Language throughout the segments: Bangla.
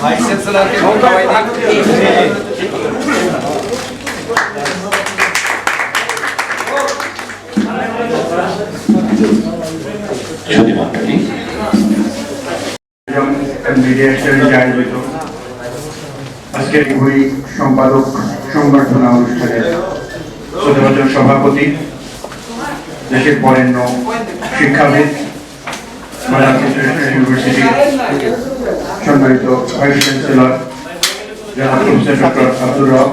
ভাইস চ্যান্সেলরকে ধন্যবাদ সুধীমণ্ডলী মিডিয়া এক্সচেঞ্জ আয়োজিত আজকের বই সম্পাদক সংবর্ধনা অনুষ্ঠানের চতুর্থ সভাপতি দেশের বরেণ্য শিক্ষাবিদ ইউনিভার্সিটি সম্মানিত ভাইস চ্যান্সেলর জনাব প্রফেসর ডক্টর আব্দুর রব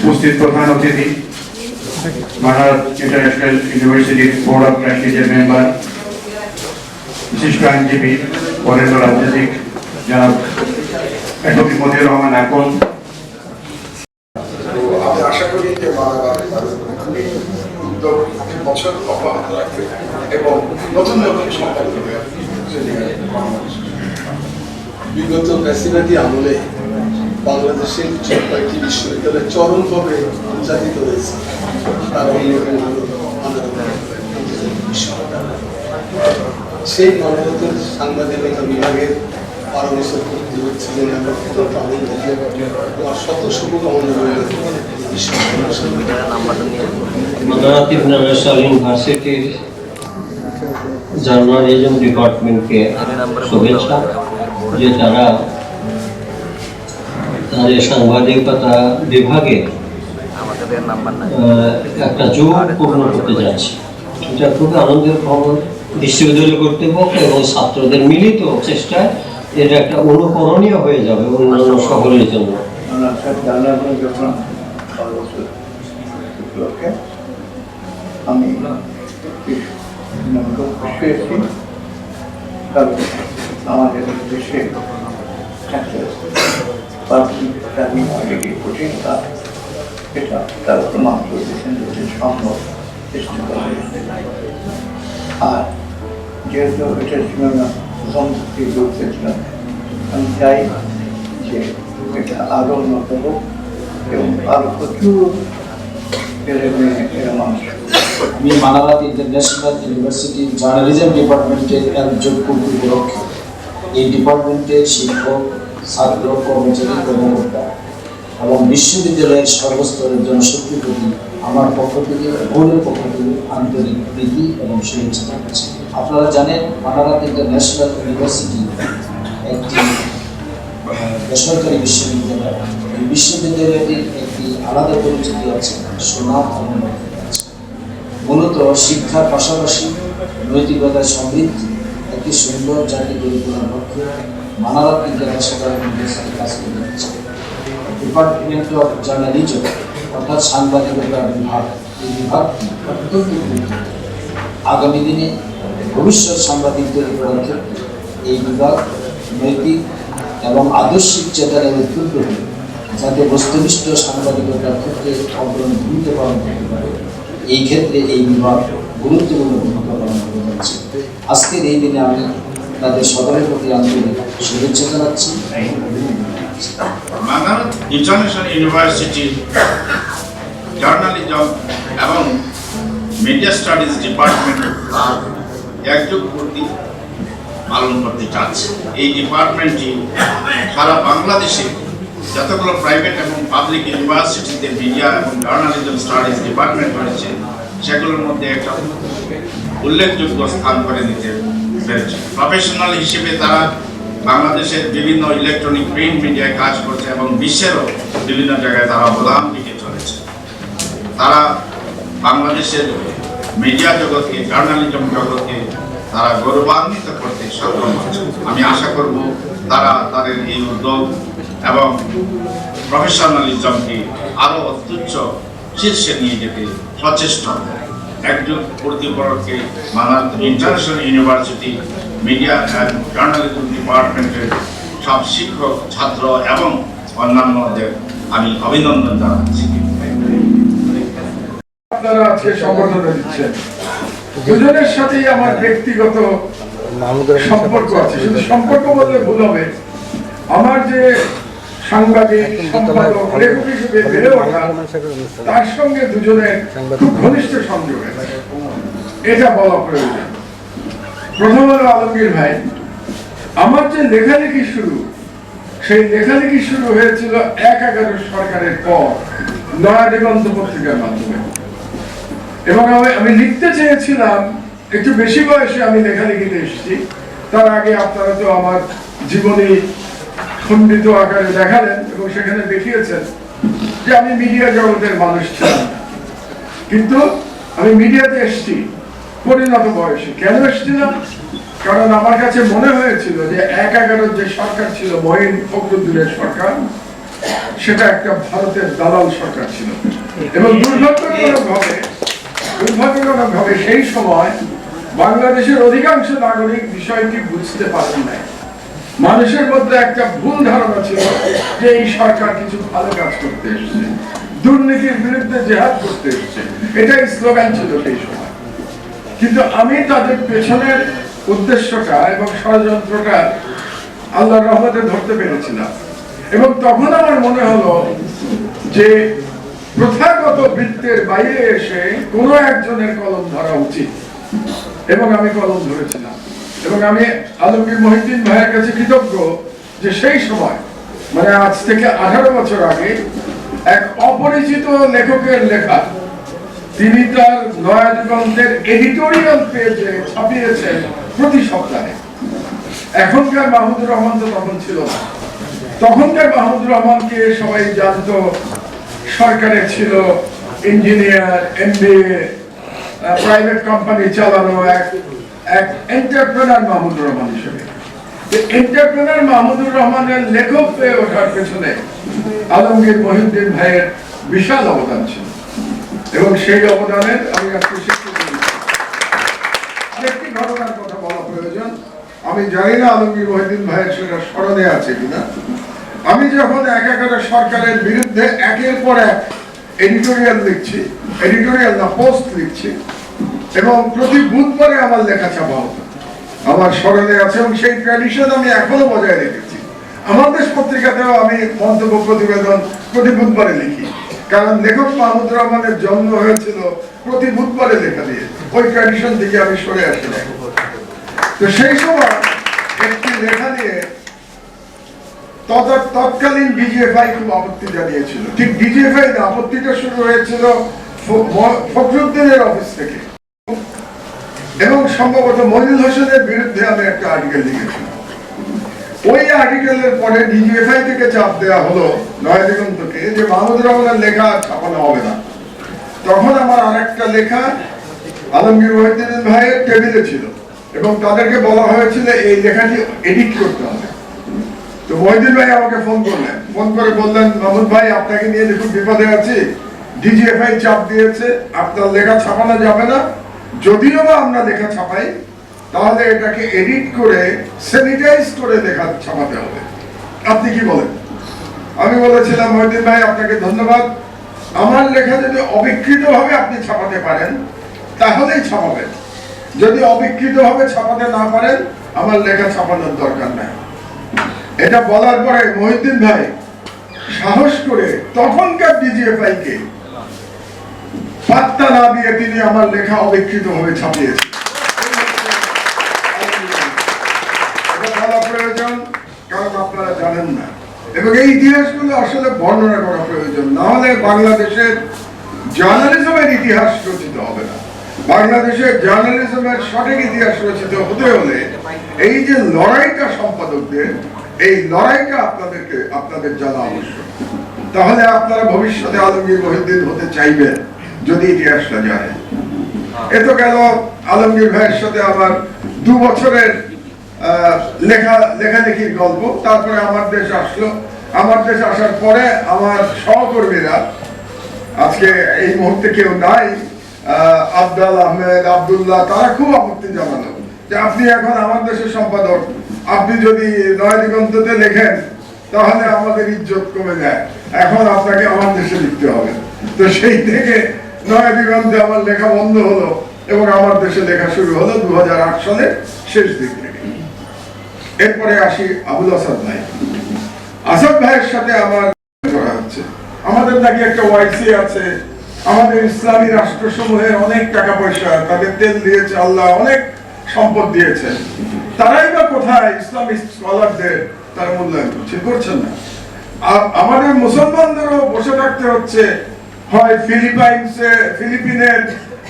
উপস্থিত প্রধান অতিথি মহারাজ ইন্টারন্যাশনাল ইউনিভার্সিটির বোর্ড অফ ট্রাস্টিজের মেম্বার বিশিষ্ট আইনজীবী বরেণ্য রাজনৈতিক জনাব অ্যাডভোকেট মতিউর রহমান আকন আশা করি যে উদ্যোগ বছর অব্যাহত রাখবে এবং নতুন নতুন সম্পর্ক বিগত ফ্যাসিলিটি আমলে বাংলাদেশের বিশ্ববিদ্যালয় চরমভাবে নির্যাতিত হয়েছে। তার অন্যতম বিশ্ববিদ্যালয় সেই মানবতার সাংবাদিকতা বিভাগের বারো বছর ভর্তি হচ্ছে যে আমরা অত্যন্ত আনন্দ তোমার শত শুভকামনা রইল বিশ্ববিদ্যালয়ের সামনে মাদারাত ইন্টারন্যাশনাল ইউনিভার্সিটির জার্নালিজম ডিপার্টমেন্টকে শুভেচ্ছা। যে তারা তাদের সাংবাদিকতা বিভাগে একটা যুগ পূর্ণ করতে যাচ্ছে। এটা খুব আনন্দের খবর। বিশ্ববিদ্যালয় কর্তৃপক্ষ এবং ছাত্রদের মিলিত চেষ্টায় এটা একটা অনুকরণীয় হয়ে যাবে অন্যান্য সকলের জন্য। যখন বারো বছর উপলক্ষে আমি কঠিন কাজ এটা তারা প্রমাণ করে যে সম্ভব আর যেহেতু এটা ছিল না প্রথম থেকে বলতেছিলাম আমি চাই যে এটা আরও উন্নত হোক এবং আরও প্রচুর ছেলে মেয়ে এরা মানুষ আমি মানারাত ইন্টারন্যাশনাল ইউনিভার্সিটি জার্নালিজম ডিপার্টমেন্টের একজন কর্তৃপক্ষ। এই ডিপার্টমেন্টের শিক্ষক ছাত্র, কর্মচারী, কর্মকর্তা এবং বিশ্ববিদ্যালয়ের সর্বস্তরের জনশক্তির প্রতি আমার পক্ষ থেকে, বোর্ডের পক্ষ থেকে আন্তরিক প্রীতি এবং শুভেচ্ছা জানাচ্ছি। আপনারা জানেন, মানারাত ইন্টারন্যাশনাল ইউনিভার্সিটি, একটি বেসরকারি বিশ্ববিদ্যালয়। এই বিশ্ববিদ্যালয়টির একটি আলাদা পরিচিতি আছে সুনাম এবং মূলত শিক্ষার পাশাপাশি নৈতিকতার সমৃদ্ধি, একটি সুন্দর জাতি গড়ে তোলার লক্ষ্যে মানারাত ইন্টারন্যাশনাল ইউনিভার্সিটি কাজ করে যাচ্ছে ডিপার্টমেন্ট অফ জার্নালিজম অর্থাৎ সাংবাদিকতার বিভাগ, এই বিভাগটি অত্যন্ত। আগামী দিনে ভবিষ্যৎ সাংবাদিক তৈরি করার ক্ষেত্রে এই বিভাগ নৈতিক এবং আদর্শিক চেতনায় উদ্বুদ্ধ হয়ে যাতে বস্তুনিষ্ঠ সাংবাদিকতার ক্ষেত্রে অগ্রণী ভূমিকা পালন করতে পারে, এই ক্ষেত্রে এই বিভাগ গুরুত্বপূর্ণ ভূমিকা পালন করে যাচ্ছে আজকের এই দিনে আমি তাদের সকলের প্রতি আন্তরিক শুভেচ্ছা জানাচ্ছি ইন্টারন্যাশনাল ইউনিভার্সিটি জার্নালিজম এবং মিডিয়া স্টাডিজ ডিপার্টমেন্ট একযোগ পূর্তি পালন করতে চাচ্ছে। এই ডিপার্টমেন্টটি সারা বাংলাদেশে যতগুলো প্রাইভেট এবং পাবলিক ইউনিভার্সিটিতে মিডিয়া এবং জার্নালিজম স্টাডিজ ডিপার্টমেন্ট রয়েছে, সেগুলোর মধ্যে একটা উল্লেখযোগ্য স্থান করে নিতে পেরেছে। প্রফেশনাল হিসেবে তারা বাংলাদেশের বিভিন্ন ইলেকট্রনিক প্রিন্ট মিডিয়ায় কাজ করছে এবং বিশ্বেরও বিভিন্ন জায়গায় তারা অবদান রেখে চলেছে। তারা বাংলাদেশের মিডিয়া জগৎকে জার্নালিজম জগৎকে তারা গৌরবান্বিত করতে সক্ষম হচ্ছে। আমি আশা করব তারা তাদের এই উদ্যোগ এবং প্রফেশনালিজমকে আরও অত্যুচ্চ শীর্ষে নিয়ে যেতে সচেষ্ট একজন কর্তৃপক্ষকে মানার ইন্টারন্যাশনাল ইউনিভার্সিটি মিডিয়া জার্নালিজম ডিপার্টমেন্টের সব শিক্ষক, ছাত্র এবং অন্যান্যদের আমি অভিনন্দন জানাচ্ছি। আপনারা আজকে সম্বর্ধনা দিচ্ছেন। দুজনের সাথেই আমার ব্যক্তিগত সম্পর্ক আছে। শুধু সম্পর্ক বললে ভুল হবে। আমার যে সাংবাদিক তার সঙ্গে দুজনের খুব ঘনিষ্ঠ সংযোগ এটা বলা প্রয়োজন। প্রথম হলো আলমগীর ভাই, আমার যে লেখালেখি শুরু, সেই লেখালেখি শুরু হয়েছিল এক এগারো সরকারের পর নয়া দিগন্ত পত্রিকার মাধ্যমে। এবং আমি আমি লিখতে চেয়েছিলাম, একটু বেশি বয়সে আমি লেখালেখিতে এসেছি, তার আগে আপনারা তো আমার জীবনী খণ্ডিত আকারে দেখালেন এবং সেখানে দেখিয়েছেন যে আমি মিডিয়া জগতের মানুষ ছিলাম। কিন্তু আমি মিডিয়াতে এসেছি। পরিণত বয়সে। কেন এসেছিলাম কারণ আমার কাছে মনে হয়েছিল যে এক এগারোর যে সরকার ছিল মহিন ফখরুদ্দিনের সরকার, সেটা একটা ভারতের দালাল সরকার ছিল। এবং দুর্ভাগ্যজনক ভাবে দুর্ভাগ্যজনক ভাবে সেই সময় বাংলাদেশের অধিকাংশ নাগরিক বিষয়টি বুঝতে পারেন নাই। মানুষের মধ্যে একটা ভুল ধারণা ছিল যে এই সরকার কিছু ভালো কাজ করতে এসেছে। দুর্নীতির বিরুদ্ধে জেহাদ করতে এসেছে। এটাই স্লোগান ছিল সেই সময়। কিন্তু আমি তাদের পেছনের উদ্দেশ্যটা এবং ষড়যন্ত্রটা আল্লাহর রহমতে ধরতে পেরেছিলাম। এবং তখন আমার মনে হলো যে প্রথাগত বৃত্তের বাইরে এসে কোনো একজনের কলম ধরা উচিত। এবং আমি কলম ধরেছিলাম। এবং আমি আলমগীর মহিদ্দিন ভাইয়ের কাছে কৃতজ্ঞ যে সেই সময় মানে আজ থেকে আঠারো বছর আগে, এক অপরিচিত লেখকের লেখা তিনি তার নয়া দিগন্তের এডিটোরিয়াল পেজে ছাপিয়েছেন প্রতি সপ্তাহে। এখনকার মাহমুদুর রহমান তো তখন ছিল না। তখনকার মাহমুদুর রহমানকে সবাই জানতো সরকারে ছিল ইঞ্জিনিয়ার এমবিএ প্রাইভেট কোম্পানি চালানো এক এক এন্টারপ্রেনার মাহমুদুর রহমান হিসেবে। এন্টারপ্রেনার মাহমুদুর রহমানের লেখক হয়ে ওঠার পেছনে আলমগীর মহিউদ্দিন ভাইয়ের বিশাল অবদান ছিল। এবং সেই অবদানের আমি আজকে স্বীকৃতি। আরেকটি ঘটনার কথা বলা প্রয়োজন। আমি জানি না আলমগীর মহিউদ্দিন ভাইয়ের সেটা স্মরণে আছে কিনা। আমি যখন এক এগারো সরকারের বিরুদ্ধে একের পর এক এডিটোরিয়াল লিখছি এডিটোরিয়াল না পোস্ট লিখছি, এবং প্রতি বুধবারে আমার লেখা ছাপা হতো। আমার স্মরণে আছে এবং সেই ট্র্যাডিশন আমি এখনও বজায় রেখেছি। আমার দেশ পত্রিকাতেও আমি মন্তব্য, প্রতিবেদন প্রতি বুধবারে লিখি। কারণ লেখক মাহমুদ রহমানের জন্ম হয়েছিল প্রতি বুধবারে লেখা দিয়ে। ওই ট্র্যাডিশন থেকে আমি সরে আসি তো সেই সময় একটি লেখা নিয়ে তৎকালীন ডিজিএফআই খুব আপত্তি জানিয়েছিল। ঠিক ডিজিএফআই না আপত্তিটা শুরু হয়েছিল ফখরুদ্দিনের অফিস থেকে। এবং সম্ভবত মনিরুল হোসেনের বিরুদ্ধে আমি একটা আর্টিকেল লিখেছিলাম ওই আর্টিকেলের পরে ডিজিএফআই থেকে চাপ দেওয়া হলো, নয় দিগন্তকে, যে মাহমুদুর রহমানের লেখা ছাপানো হবে না। তখন আমার আরেকটা লেখা আলমগীর মহিউদ্দিন ভাইয়ের টেবিলে ছিল, এবং তাদেরকে বলা হয়েছিল, এই লেখাটি এডিট করতে হবে। তো মহিদিন ভাই আমাকে ফোন করলেন। ফোন করে বললেন, মাহমুদ ভাই, আপনাকে নিয়ে দেখুন বিপদে আছি ডিজিএফআই চাপ দিয়েছে, আপনার লেখা ছাপানো যাবে না। যদিও বা আমরা লেখা ছাপাই তাহলে এটাকে এডিট করে স্যানিটাইজ করে লেখা ছাপাতে হবে। আপনি কি বলেন? আমি বলেছিলাম মহিদিন ভাই, আপনাকে ধন্যবাদ। আমার লেখা যদি অবিকৃত ভাবে আপনি ছাপাতে পারেন, তাহলেই ছাপাবেন। যদি অবিকৃত ভাবে ছাপাতে না পারেন, আমার লেখা ছাপানোর দরকার নাই। এটা বলার পরে মহিউদ্দিন ভাই সাহস করে তখনকার ডিজিএফআই কে পাত্তা না দিয়ে তিনি আমার লেখা অবিকৃত ভাবে ছাপিয়েছেন এটা বলা প্রয়োজন কারণ জানেন না। এবং এই ইতিহাসগুলো আসলে বর্ণনা করা প্রয়োজন। না হলে বাংলাদেশের জার্নালিজমের ইতিহাস রচিত হবে না। বাংলাদেশের জার্নালিজমের সঠিক ইতিহাস রচিত হতে হলে এই যে লড়াইটা সম্পাদকদের, এই লড়াইটা আপনাদেরকে, আপনাদের জানা আবশ্যক। তাহলে আপনারা ভবিষ্যতে আলমগীর মহিউদ্দিন হতে চাইবেন, যদি ইতিহাসটা জানেন। এ তো গেল আলমগীর ভাইয়ের সাথে আমার দু বছরের লেখা, লেখালেখির গল্প। তারপরে আমার দেশ আসলো। আমার দেশ আসার পরে আমার সহকর্মীরা, আজকে এই মুহূর্তে কেউ নাই আবদাল আহমেদ, আব্দুল্লাহ, তারা খুব আপত্তি জানালো যে আপনি এখন আমার দেশের সম্পাদক। আপনি যদি নয় লেখেন, তাহলে আমাদের ইজ্জত কমে যায়। এখন আপনাকে আমার দেশে লিখতে হবে। তো সেই থেকে নয় আমার লেখা বন্ধ হলো এবং আমার দেশে লেখা শুরু হলো দু সালের শেষ দিক। এরপরে আসি আবুল আসাদ ভাই। আসাদ ভাইয়ের সাথে আমার করা হচ্ছে। আমাদের নাকি একটা ওয়াইসি আছে। আমাদের ইসলামী রাষ্ট্রসমূহের অনেক টাকা পয়সা, তাদের তেল দিয়েছে আল্লাহ, অনেক সম্পদ দিয়েছেন তারাই বা কোথায় ইসলামিক স্কলারদের তারা মূল্যায়ন করছে, করছেন না। আমাদের মুসলমানদেরও বসে থাকতে হচ্ছে। হয় ফিলিপাইন্সে, ফিলিপিনের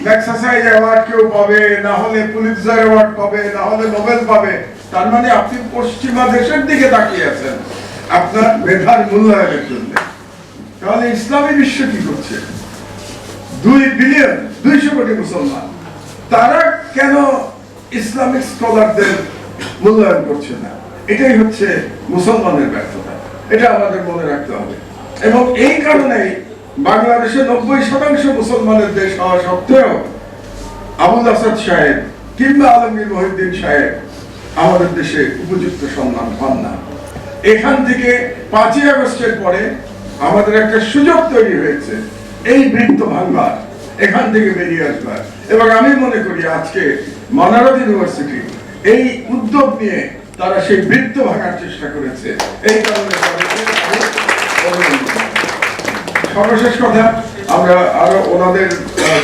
ম্যাক্সাসাইজ অ্যাওয়ার্ড কেউ পাবে, না হলে পুলিৎজার অ্যাওয়ার্ড পাবে, না হলে নোবেল পাবে। তার মানে আপনি পশ্চিমা দেশের দিকে তাকিয়ে আছেন, আপনার মেধার মূল্যায়নের জন্য। তাহলে ইসলামী বিশ্ব কি করছে? দুই বিলিয়ন দুইশো কোটি মুসলমান, তারা কেন ইসলামিক স্কলারদের মূল্যায়ন করছে না? এটাই হচ্ছে মুসলমানের ব্যর্থতা। এটা আমাদের মনে রাখতে হবে। এবং এই কারণেই বাংলাদেশে নব্বই শতাংশ মুসলমানের দেশ হওয়া সত্ত্বেও আবুল আসাদ সাহেব কিংবা আলমগীর মহিউদ্দিন সাহেব আমাদের দেশে উপযুক্ত সম্মান পান না। এখান থেকে পাঁচই আগস্টের পরে আমাদের একটা সুযোগ তৈরি হয়েছে। এই বৃত্ত ভাঙবার, এখান থেকে বেরিয়ে আসবার। এবং আমি মনে করি আজকে মানারত ইউনিভার্সিটি এই উদ্যোগ নিয়ে তারা সেই বৃত্ত ভাঙার চেষ্টা করেছে। এই কারণে। সর্বশেষ কথা, আমরা আরও ওনাদের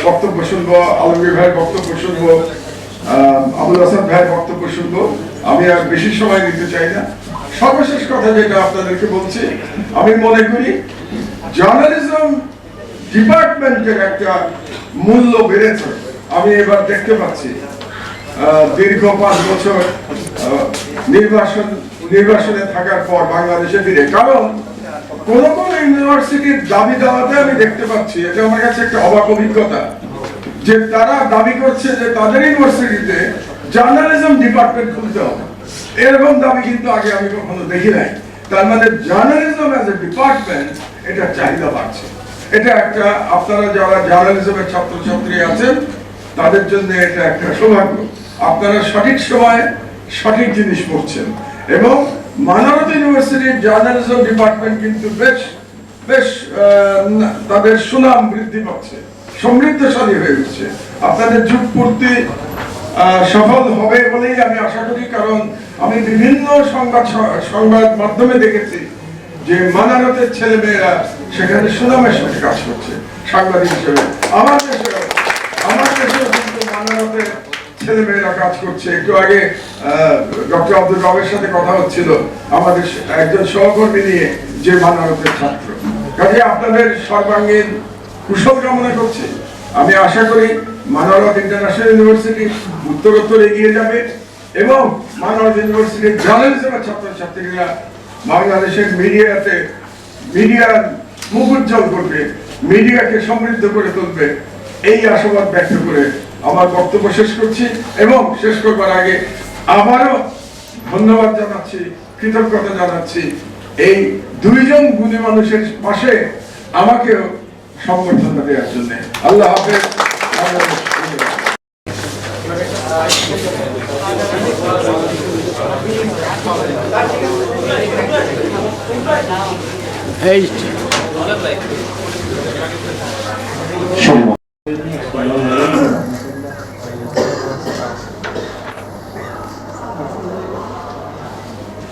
বক্তব্য শুনব, আলমগীর ভাইয়ের বক্তব্য শুনব। আবুল হাসান ভাইয়ের বক্তব্য শুনব। আমি আর বেশি সময় নিতে চাই না। সর্বশেষ কথা যেটা আপনাদেরকে বলছি, আমি মনে করি জার্নালিজম ডিপার্টমেন্টের একটা মূল্য বেড়েছে। আমি এবার দেখতে পাচ্ছি দীর্ঘ পাঁচ বছর নির্বাচন নির্বাসনে থাকার পর বাংলাদেশে ফিরে। কারণ কোন কোন ইউনিভার্সিটির দাবি দেওয়াতে আমি দেখতে পাচ্ছি, এটা আমার কাছে একটা অবাক অভিজ্ঞতা। যে তারা দাবি করছে যে তাদের ইউনিভার্সিটিতে জার্নালিজম ডিপার্টমেন্ট খুলতে হবে। এরকম দাবি কিন্তু আগে আমি কখনো দেখি নাই। তার মানে জার্নালিজম অ্যাজ এ ডিপার্টমেন্ট এটা চাহিদা বাড়ছে। এটা একটা, আপনারা যারা জার্নালিজমের ছাত্রছাত্রী আছেন, তাদের জন্য এটা একটা সৌভাগ্য। আপনারা সঠিক সময়ে সঠিক জিনিস পড়ছেন। এবং মানারত ইউনিভার্সিটির জার্নালিজম ডিপার্টমেন্ট কিন্তু বেশ বেশ তাদের সুনাম বৃদ্ধি পাচ্ছে। সমৃদ্ধশালী হয়ে উঠছে। আপনাদের যুগ পূর্তি সফল হবে বলেই আমি আশা করি, কারণ আমি বিভিন্ন সংবাদ সংবাদ মাধ্যমে দেখেছি যে মানারতের ছেলে মেয়েরা সেখানে সুনামের সাথে কাজ করছে, সাংবাদিক হিসেবে। আমার দেশে আমার দেশেও কিন্তু মানারতের ছেলে মেয়েরা কাজ করছে। একটু আগে ডক্টর আব্দুল রবের সাথে কথা হচ্ছিল, আমাদের একজন সহকর্মী নিয়ে যে মানারতের ছাত্র। কাজে আপনাদের সর্বাঙ্গীন কুশল কামনা করছি। আমি আশা করি মানারত ইন্টারন্যাশনাল ইউনিভার্সিটি উত্তরোত্তর এগিয়ে যাবে এবং মানারত ইউনিভার্সিটির জার্নালিজমের ছাত্রছাত্রীরা বাংলাদেশের মিডিয়াতে মিডিয়ার মুখ উজ্জ্বল করবে, মিডিয়াকে সমৃদ্ধ করে তুলবে। এই আশাবাদ ব্যক্ত করে আমার বক্তব্য শেষ করছি এবং শেষ করবার আগে আবারও ধন্যবাদ জানাচ্ছি, কৃতজ্ঞতা জানাচ্ছি। এই দুইজন গুণী মানুষের পাশে আমাকেও সংবর্ধনা দেওয়ার জন্য আল্লাহ হাফেজ বাংলাদেশ জিন্দাবাদ।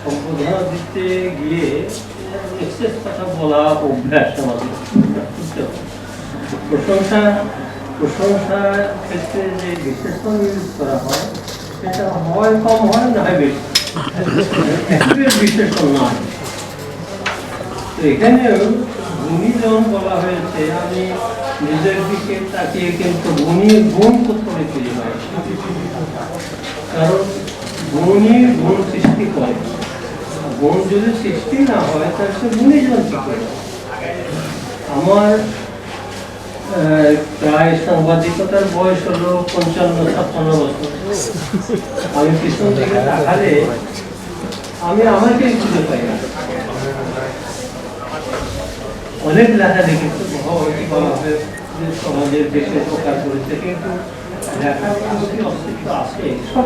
সম্বোধনা দিতে গিয়ে এক্সেস কথা বলা অভ্যাস আমাদের বুঝতে হবে। প্রশংসা প্রশংসা ক্ষেত্রে করা তাকিয়ে কিন্তু গুণীর গুণ কোথাও খুঁজে কারণ গুণই গুণ সৃষ্টি করে গুণ যদি সৃষ্টি না হয় তাহলে সে কি আমার প্রায় সাংবাদিকতার বয়স হলো পঞ্চান্ন, ছাপ্পান্ন বছর। আমি পিছন আমি খুঁজে পাই না। অনেক সমাজের দেশে উপকার করেছে, কিন্তু সব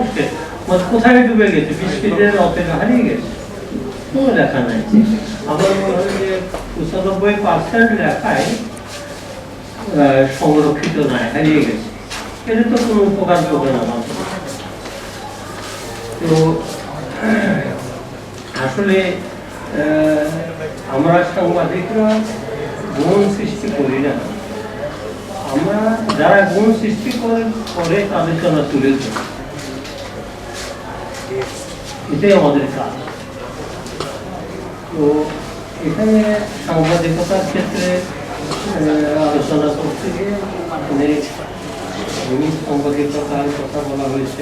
মানে কোথায় ডুবে গেছে? বিস্কিটের অপেক্ষা হারিয়ে গেছে। কোনো লেখা নাই। আমার মনে হয় যে পঁচানব্বই পার্সেন্ট লেখায় সংরক্ষিত নাই হারিয়ে গেছে। এটা তো কোনো উপকার করবে না তো, আসলে আমরা সাংবাদিকরা গুণ সৃষ্টি করি না। আমরা যারা গুণ সৃষ্টি করে করে তাদেরকে আমরা তুলে ধরি। এটাই আমাদের কাজ। তো, এখানে সাংবাদিকতার ক্ষেত্রে আলোচনা করতে কথা বলা হয়েছে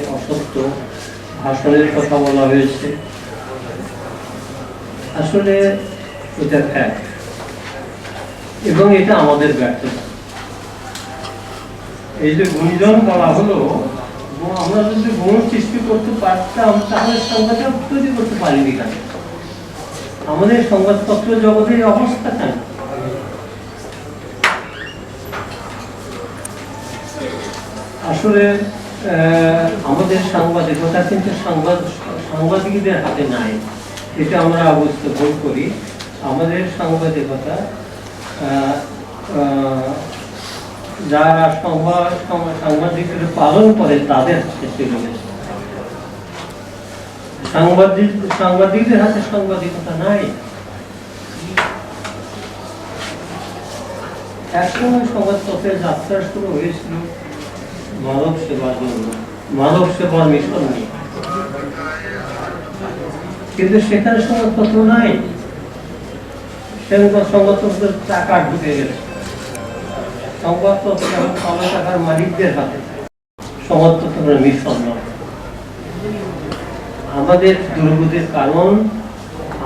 কথা বলা হয়েছে। আসলে এটা এবং এটা আমাদের ব্যর্থতা। এই যে গুণজন বলা হলো আমরা যদি গুণ সৃষ্টি করতে পারতাম, তাহলে সংবাদটা তৈরি করতে পারিনি কেন? আমাদের সংবাদপত্র জগতের অবস্থা কেন? আসলে আমাদের সাংবাদিকতা কিন্তু সাংবাদ, সাংবাদিকদের হাতে নাই। এটা আমরা বুঝতে ভুল করি। আমাদের সাংবাদিকতা যারা সংবাদ সাংবাদিকের পালন করে তাদের হাতে চলে গেছে সাংবাদিক, সাংবাদিকদের হাতে সাংবাদিকতা নাই। একসময় সংবাদপত্রের যাত্রা শুরু হয়েছিল। মানব সেবার জন্য মানব সেবার মিশন কিন্তু সেখানে নাই। টাকা ঢুকে গেছে। আমাদের দুর্গতির কারণ,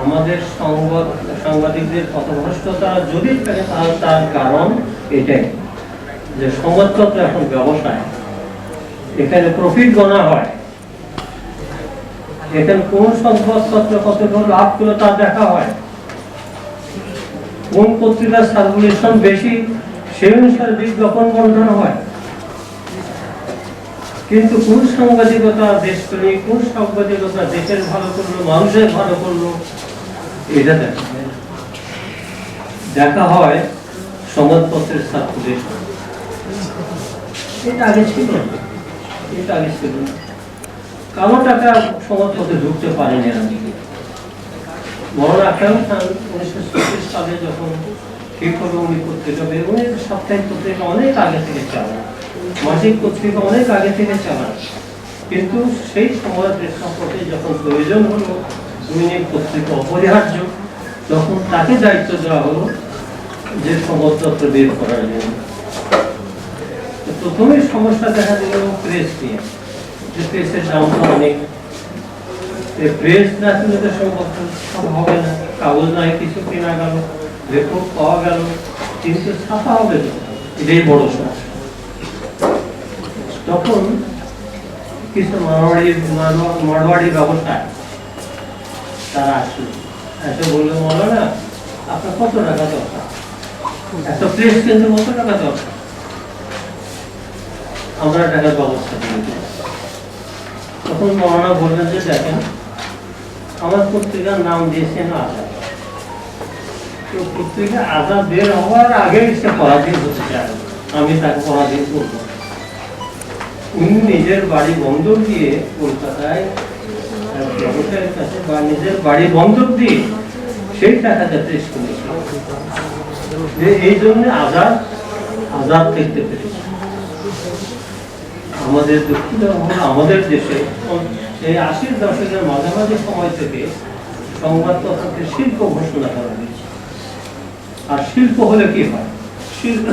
আমাদের সংবাদ, সাংবাদিকদের পথভ্রষ্টতা যদি থাকে তার কারণ এটাই, যে সংবাদপত্র এখন ব্যবসায়। এখানে প্রফিট গণা হয়। এখানে কোন সংবাদপত্র কতটুকু লাভ করে তা দেখা হয়। কোন পত্রিকার সার্কুলেশন বেশি, সেই অনুসারে বিজ্ঞাপন বন্টন হয়। কিন্তু কোন সাংবাদিকতা দেশপ্রেমিক কোন সাংবাদিকতা দেশের ভালো করল, মানুষের ভালো করল, এটা দেখা দেখা হয় সংবাদপত্রের সার্কুলেশন এটা আগে ছিল। না। উনি উনি মাসিক পত্রিকা অনেক আগে থেকে কিন্তু সেই সময় প্রেক্ষাপটে যখন প্রয়োজন হলো দৈনিক পত্রিকা অপরিহার্য। তখন তাকে দায়িত্ব দেওয়া হলো যে সংবাদপত্র বের করার জন্য। তো প্রথমেই সমস্যা দেখা দিল প্রেস নিয়ে। প্রেসের দামটা অনেক। প্রেস না কিনলে তো সব হবে না। কাগজ নাই, কিছু কেনা গেল রেকর্ড পাওয়া গেল, কিন্তু ছাপা হবে তো এটাই বড় সমস্যা। তখন কিছু মারোয়াড়ি মারোয়া- মারোয়াড়ি ব্যবসায়, তারা আসলো। এসে বলল, মৌলানা, আপনার কত টাকা দরকার? একটা প্রেস কেন্দ্র কত টাকা দরকার? আমরা টাকার ব্যবস্থা করে দিই। তখন মৌলানা বললেন যে, দেখেন, আমার পত্রিকার নাম দিয়েছেন আজাদ। তো পত্রিকা আজাদ বের হওয়ার আগেই সে পরাধীন হতে চায়। আমি তাকে পরাধীন করব। উনি নিজের বাড়ি বন্ধক দিয়ে কলকাতায় ব্যবসায়ীর কাছে বা নিজের বাড়ি বন্ধক দিয়ে সেই টাকাটা পেশ করেছিল যে এই জন্য আজাদ আজাদ দেখতে পেরেছে। আমাদের দক্ষিণ আমাদের দেশে এই আশির দশকের মাঝামাঝি সময় থেকে সংবাদপত্রকে শিল্প ঘোষণা করা হয়েছে। আর শিল্প হলে কি হয়? শিল্প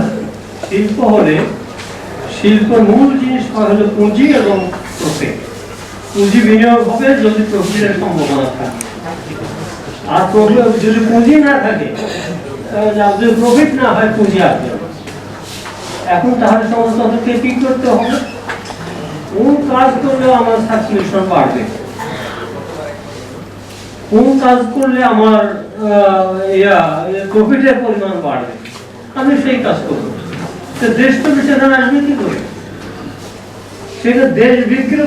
শিল্প হলে শিল্প মূল জিনিস হয় হলো পুঁজি এবং প্রফিট পুঁজি বিনিয়োগ হবে যদি প্রফিটের সম্ভাবনা থাকে। আর যদি পুঁজি না থাকে যদি প্রফিট না হয়, পুঁজি আসবে এখন তাহলে সংস্থাকে কি করতে হবে? কোন কাজ করলে আমার স্যাচুরেশন বাড়বে? কোন কাজ করলে আমার প্রফিটের পরিমাণ বাড়বে? আমি সেই কাজ করব। তো দেশ তো সেখানে আসবে কি করে? সেটা দেশ বিক্রি